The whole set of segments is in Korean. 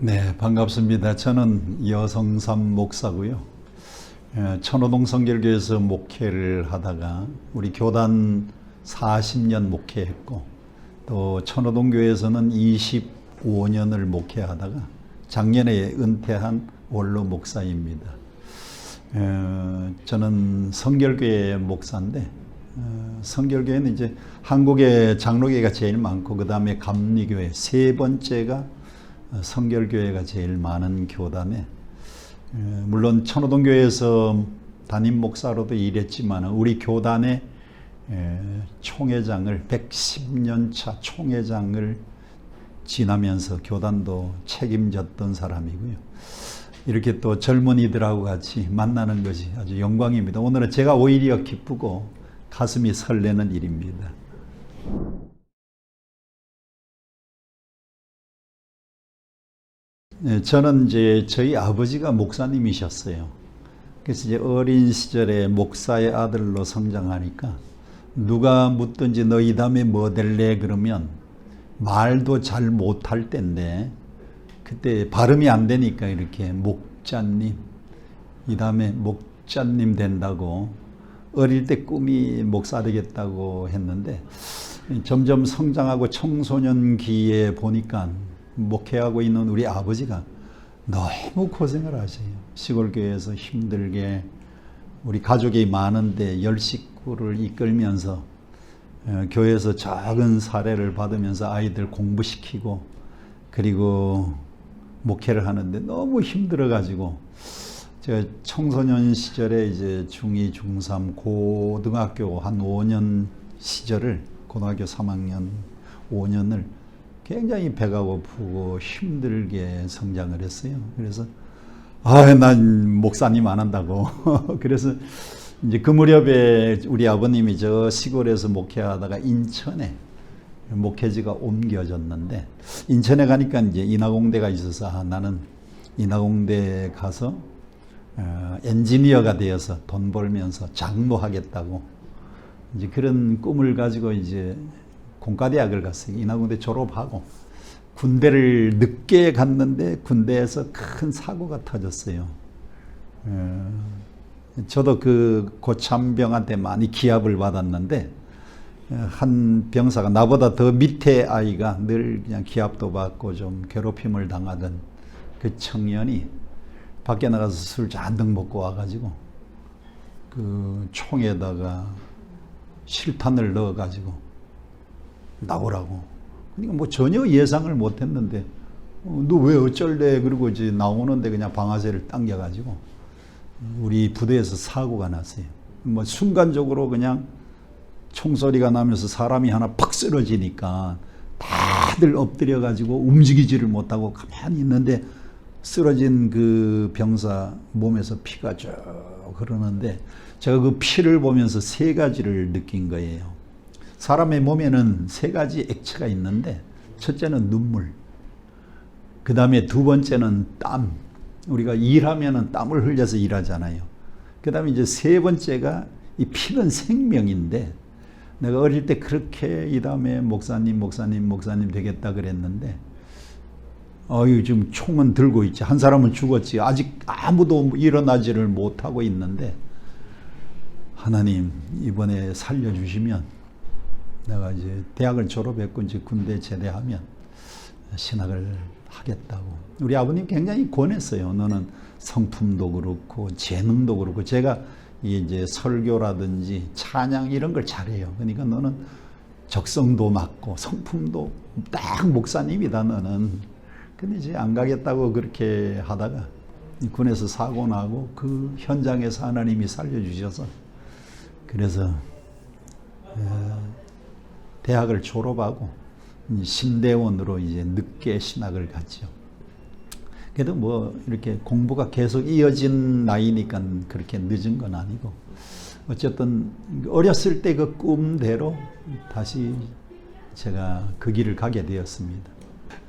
네, 반갑습니다. 저는 여성삼 목사고요. 예, 천호동 성결교에서 목회를 하다가 우리 교단 40년 목회했고 또 천호동 교회에서는 25년을 목회하다가 작년에 은퇴한 원로 목사입니다. 예, 저는 성결교회 목사인데 어, 성결교회는 이제 한국의 장로교회가 제일 많고 그 다음에 감리교회 세 번째가 어, 성결교회가 제일 많은 교단에 에, 물론 천호동 교회에서 담임 목사로도 일했지만 우리 교단의 에, 총회장을 110년 차 총회장을 지나면서 교단도 책임졌던 사람이고요. 이렇게 또 젊은이들하고 같이 만나는 것이 아주 영광입니다. 오늘은 제가 오히려 기쁘고 가슴이 설레는 일입니다. 저는 이제 저희 아버지가 목사님이셨어요. 그래서 이제 어린 시절에 목사의 아들로 성장하니까 누가 묻든지 너이 다음에 뭐 될래 그러면 말도 잘 못할 때인데 그때 발음이 안 되니까 이렇게 목자님 이 다음에 목자님 된다고 어릴 때 꿈이 목사 되겠다고 했는데 점점 성장하고 청소년기에 보니까 목회하고 있는 우리 아버지가 너무 고생을 하세요. 시골 교회에서 힘들게 우리 가족이 많은데 열 식구를 이끌면서 어, 교회에서 작은 사례를 받으면서 아이들 공부시키고 그리고 목회를 하는데 너무 힘들어 가지고 제가 청소년 시절에 이제 중2, 중3, 고등학교 한 5년 시절을 고등학교 3학년 5년을 굉장히 배가 고프고 힘들게 성장을 했어요. 그래서 아, 난 목사님 안 한다고. 그래서 이제 그 무렵에 우리 아버님이 저 시골에서 목회하다가 인천에 목회지가 옮겨졌는데 인천에 가니까 이제 인하공대가 있어서 아, 나는 인하공대 가서 어, 엔지니어가 되어서 돈 벌면서 장로하겠다고 이제 그런 꿈을 가지고 이제 공과대학을 갔어요. 인하공대 졸업하고 군대를 늦게 갔는데 군대에서 큰 사고가 터졌어요. 어, 저도 그 고참병한테 많이 기합을 받았는데 어, 한 병사가 나보다 더 밑에 아이가 늘 그냥 기합도 받고 좀 괴롭힘을 당하던 그 청년이 밖에 나가서 술 잔뜩 먹고 와가지고 그 총에다가 실탄을 넣어가지고 나오라고. 그러니까 뭐 전혀 예상을 못 했는데 어, 너왜 어쩔래 그러고 이제 나오는데 그냥 방아쇠를 당겨가지고 우리 부대에서 사고가 났어요. 뭐 순간적으로 그냥 총소리가 나면서 사람이 하나 팍 쓰러지니까 다들 엎드려 가지고 움직이지를 못하고 가만히 있는데 쓰러진 그 병사 몸에서 피가 쭉 흐르는데 제가 그 피를 보면서 세 가지를 느낀 거예요. 사람의 몸에는 세 가지 액체가 있는데 첫째는 눈물, 그 다음에 두 번째는 땀. 우리가 일하면은 땀을 흘려서 일하잖아요. 그 다음에 이제 세 번째가 이 피는 생명인데 내가 어릴 때 그렇게 이 다음에 목사님, 목사님, 목사님 되겠다 그랬는데 어유 지금 총은 들고 있지. 한 사람은 죽었지. 아직 아무도 일어나지를 못하고 있는데 하나님 이번에 살려주시면 내가 이제 대학을 졸업했고 이제 군대 제대하면 신학을 하겠다고. 우리 아버님 굉장히 권했어요. 너는 성품도 그렇고 재능도 그렇고 제가 이제 설교라든지 찬양 이런 걸 잘해요. 그러니까 너는 적성도 맞고 성품도 딱 목사님이다 너는. 근데 이제 안 가겠다고 그렇게 하다가 군에서 사고 나고 그 현장에서 하나님이 살려주셔서 그래서 대학을 졸업하고 신대원으로 이제 늦게 신학을 갔죠. 그래도 뭐 이렇게 공부가 계속 이어진 나이니까 그렇게 늦은 건 아니고 어쨌든 어렸을 때 그 꿈대로 다시 제가 그 길을 가게 되었습니다.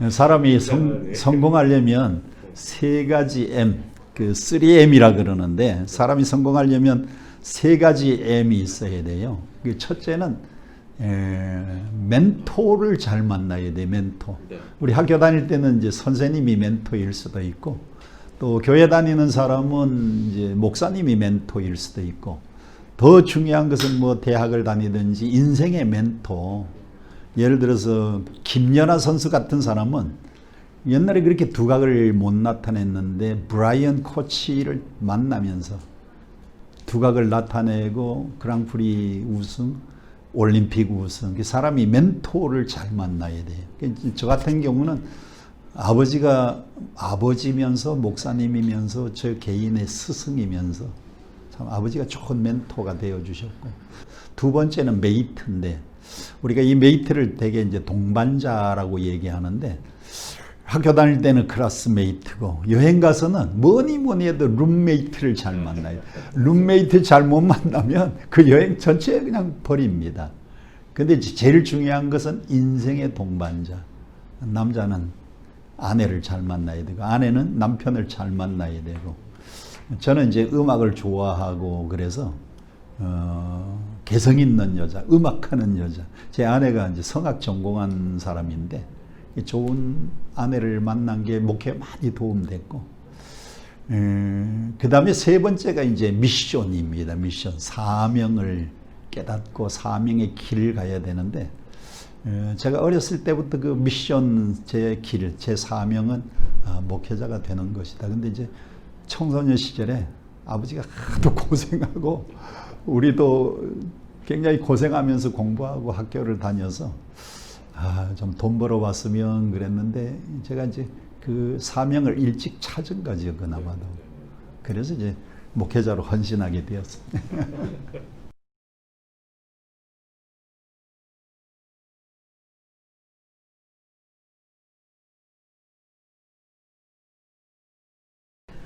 사람이 성, 성공하려면 세 가지 M, 그 3M이라 그러는데 사람이 성공하려면 세 가지 M이 있어야 돼요. 그 첫째는 에, 멘토를 잘 만나야 돼 멘토. 네. 우리 학교 다닐 때는 이제 선생님이 멘토일 수도 있고 또 교회 다니는 사람은 이제 목사님이 멘토일 수도 있고 더 중요한 것은 뭐 대학을 다니든지 인생의 멘토. 예를 들어서 김연아 선수 같은 사람은 옛날에 그렇게 두각을 못 나타냈는데 브라이언 코치를 만나면서 두각을 나타내고 그랑프리 우승, 올림픽 우승. 그 사람이 멘토를 잘 만나야 돼요. 그저 같은 경우는 아버지가 아버지면서 목사님이면서 저 개인의 스승이면서 참 아버지가 좋은 멘토가 되어 주셨고 두 번째는 메이트인데 우리가 이 메이트를 되게 이제 동반자라고 얘기하는데 학교 다닐 때는 클래스메이트고 여행 가서는 뭐니 뭐니 해도 룸메이트를 잘 만나야 돼. 룸메이트 잘못 만나면 그 여행 전체 그냥 버립니다. 근데 제일 중요한 것은 인생의 동반자. 남자는 아내를 잘 만나야 되고 아내는 남편을 잘 만나야 되고 저는 이제 음악을 좋아하고 그래서 어, 개성 있는 여자, 음악하는 여자. 제 아내가 이제 성악 전공한 사람인데 이 좋은 아내를 만난 게 목회에 많이 도움됐고 그 다음에 세 번째가 이제 미션입니다. 미션 사명을 깨닫고 사명의 길을 가야 되는데 에, 제가 어렸을 때부터 그 미션 제 길, 제 사명은 아, 목회자가 되는 것이다. 근데 이제 청소년 시절에 아버지가 하도 고생하고 우리도 굉장히 고생하면서 공부하고 학교를 다녀서 아, 좀 돈 벌어 왔으면 그랬는데 제가 이제 그 사명을 일찍 찾은 거죠, 그나마도. 그래서 이제 목회자로 헌신하게 되었어요.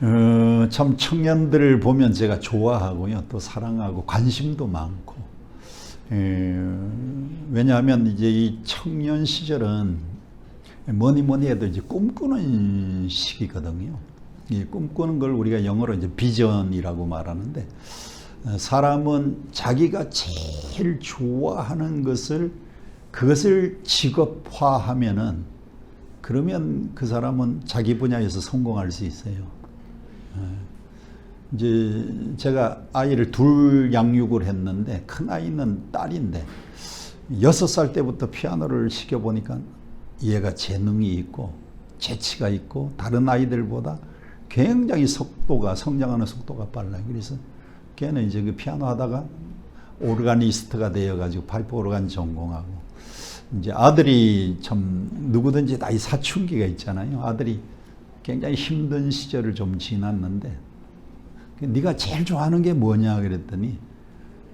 어, 참 청년들을 보면 제가 좋아하고요, 또 사랑하고 관심도 많고. 에, 왜냐하면 이제 이 청년 시절은 뭐니 뭐니 해도 이제 꿈꾸는 시기거든요. 이 꿈꾸는 걸 우리가 영어로 이제 비전이라고 말하는데 어, 사람은 자기가 제일 좋아하는 것을 그것을 직업화하면은 그러면 그 사람은 자기 분야에서 성공할 수 있어요. 이제 제가 아이를 둘 양육을 했는데 큰 아이는 딸인데 여섯 살 때부터 피아노를 시켜 보니까 얘가 재능이 있고 재치가 있고 다른 아이들보다 굉장히 속도가 성장하는 속도가 빨라요. 그래서 걔는 이제 그 피아노 하다가 오르가니스트가 되어가지고 파이프 오르간 전공하고 이제 아들이 참 누구든지 다 이 사춘기가 있잖아요. 아들이 굉장히 힘든 시절을 좀 지났는데 네가 제일 좋아하는 게 뭐냐 그랬더니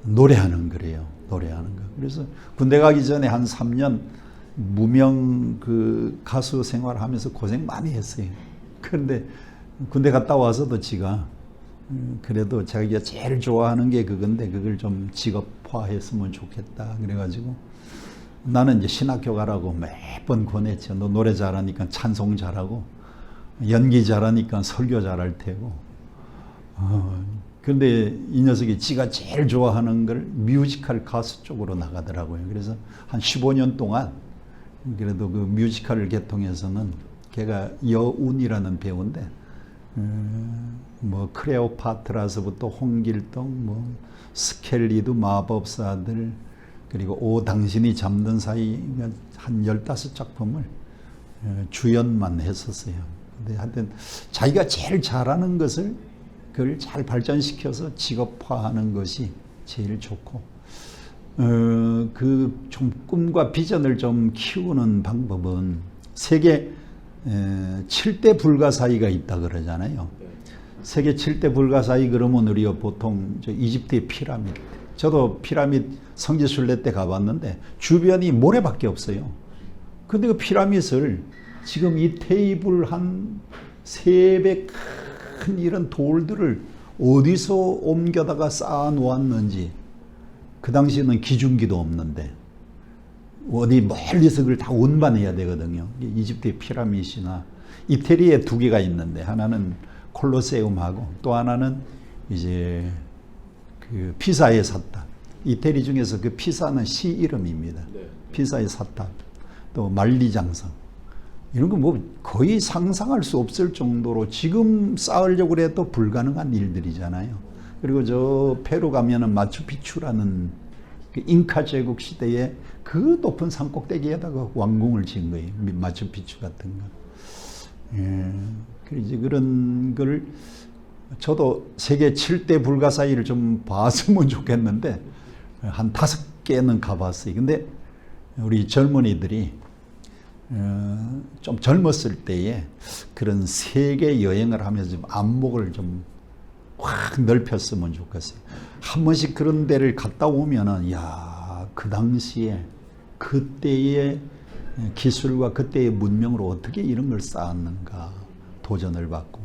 노래하는 거래요. 노래하는 거. 그래서 군대 가기 전에 한 3년 무명 그 가수 생활하면서 고생 많이 했어요. 그런데 군대 갔다 와서도 지가 음, 그래도 자기가 제일 좋아하는 게 그건데 그걸 좀 직업화했으면 좋겠다. 그래가지고 나는 이제 신학교 가라고 매번 권했죠. 너 노래 잘하니까 찬송 잘하고 연기 잘하니까 설교 잘할 테고. 어, 근데 이 녀석이 지가 제일 좋아하는 걸 뮤지컬 가수 쪽으로 나가더라고요. 그래서 한 15년 동안 그래도 그 뮤지컬을 개통해서는 걔가 여운이라는 배우인데 음, 뭐 크레오파트라서부터 홍길동 뭐 스켈리드 마법사들 그리고 오 당신이 잠든 사이 한 15작품을 어, 주연만 했었어요. 근데 하여튼 자기가 제일 잘하는 것을 그걸 잘 발전시켜서 직업화하는 것이 제일 좋고 어, 그 좀 꿈과 비전을 좀 키우는 방법은 세계 에, 7대 불가사의가 있다 그러잖아요. 세계 7대 불가사의 그러면 우리가 보통 저 이집트의 피라미드. 저도 피라미드 성지순례 때 가봤는데 주변이 모래밖에 없어요. 근데 그 피라미드를 지금 이 테이블 한세배 큰 이런 돌들을 어디서 옮겨다가 쌓아 놓았는지 그 당시에는 기중기도 없는데 어디 멀리서 그걸 다 운반해야 되거든요. 이집트의 피라미드나 이태리에 두 개가 있는데 하나는 콜로세움하고 또 하나는 이제 그 피사에 샀다. 이태리 중에서 그 피사는 시 이름입니다. 피사의 사탑, 또 만리장성 이런 거뭐 거의 상상할 수 없을 정도로 지금 쌓으려고 해도 불가능한 일들이잖아요. 그리고 저 페루 가면은 마추픽추라는 그 잉카 제국 시대에 그 높은 산 꼭대기에다가 왕궁을 지은 거예요. 마추픽추 같은 거. 예. 그래서 그런 걸 저도 세계 7대 불가사의를 좀 봤으면 좋겠는데 한 다섯 개는 가봤어요. 근데 우리 젊은이들이 어, 좀 젊었을 때에 그런 세계 여행을 하면서 좀 안목을 좀 확 넓혔으면 좋겠어요. 한 번씩 그런 데를 갔다 오면은 야, 그 당시에 그때의 기술과 그때의 문명으로 어떻게 이런 걸 쌓았는가 도전을 받고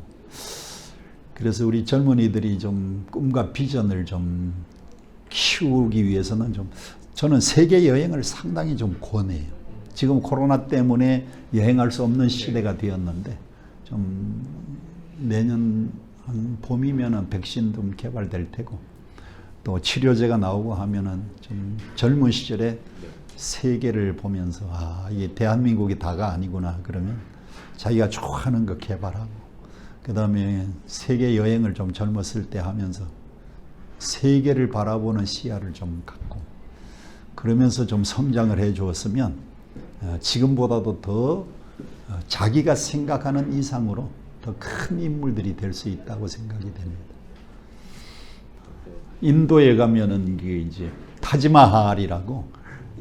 그래서 우리 젊은이들이 좀 꿈과 비전을 좀 키우기 위해서는 좀 저는 세계 여행을 상당히 좀 권해요. 지금 코로나 때문에 여행할 수 없는 시대가 되었는데 좀 내년 한 봄이면은 백신 좀 개발될 테고 또 치료제가 나오고 하면은 좀 젊은 시절에 세계를 보면서 아 이게 대한민국이 다가 아니구나 그러면 자기가 좋아하는 거 개발하고 그 다음에 세계 여행을 좀 젊었을 때 하면서 세계를 바라보는 시야를 좀 갖고 그러면서 좀 성장을 해 주었으면 어, 지금보다도 더 어, 자기가 생각하는 이상으로 더 큰 인물들이 될 수 있다고 생각이 됩니다. 인도에 가면은 이게 이제 타지마할이라고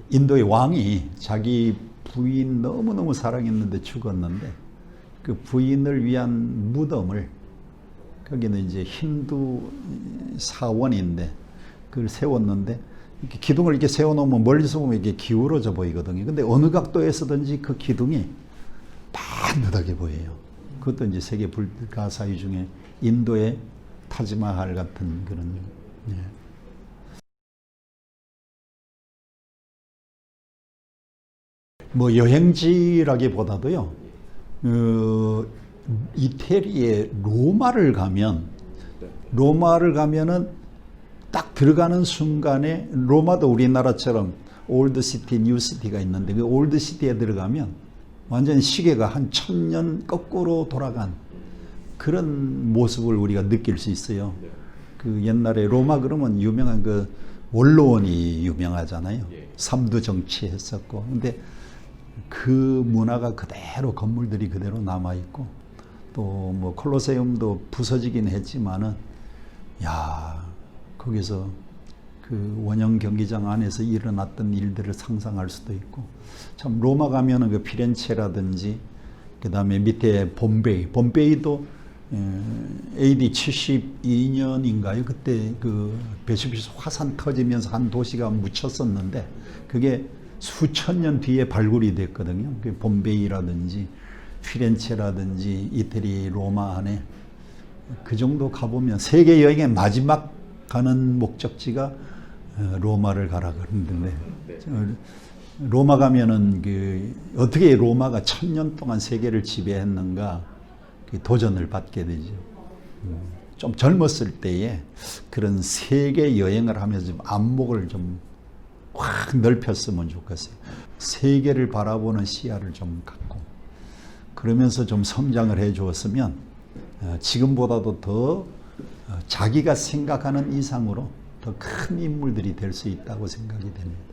인도의 왕이 자기 부인 너무너무 사랑했는데 죽었는데 그 부인을 위한 무덤을 거기는 이제 힌두 사원인데 그걸 세웠는데 이렇게 기둥을 이렇게 세워놓으면 멀리서 보면 이게 기울어져 보이거든요. 근데 어느 각도에서든지 그 기둥이 반듯하게 보여요. 그것도 이제 세계 불가사의 중에 인도의 타지마할 같은 그런 예. 뭐 여행지라기보다도요. 어, 이태리의 로마를 가면 로마를 가면은 딱 들어가는 순간에 로마도 우리나라처럼 올드 시티, 뉴 시티가 있는데 그 올드 시티에 들어가면 완전히 시계가 한 천년 거꾸로 돌아간 그런 모습을 우리가 느낄 수 있어요. 그 옛날에 로마 그러면 유명한 그 원로원이 유명하잖아요. 삼두 정치했었고. 근데 그 문화가 그대로 건물들이 그대로 남아 있고 또 뭐 콜로세움도 부서지긴 했지만은 야 거기서 그 원형 경기장 안에서 일어났던 일들을 상상할 수도 있고 참 로마 가면은 그 피렌체라든지 그 다음에 밑에 bom베이 bom베이도 AD 72년인가요? 그때 그 베수비스 화산 터지면서 한 도시가 묻혔었는데 그게 수천 년 뒤에 발굴이 됐거든요. 그 bom베이라든지 피렌체라든지 이태리 로마 안에 그 정도 가보면 세계 여행의 마지막 가는 목적지가 어, 로마를 가라 그러는데 로마 가면은 그 어떻게 로마가 천년 동안 세계를 지배했는가 그 도전을 받게 되죠. 음, 좀 젊었을 때에 그런 세계 여행을 하면서 좀 안목을 좀 확 넓혔으면 좋겠어요. 세계를 바라보는 시야를 좀 갖고 그러면서 좀 성장을 해 주었으면 어, 지금보다도 더 어, 자기가 생각하는 이상으로 더 큰 인물들이 될 수 있다고 생각이 됩니다.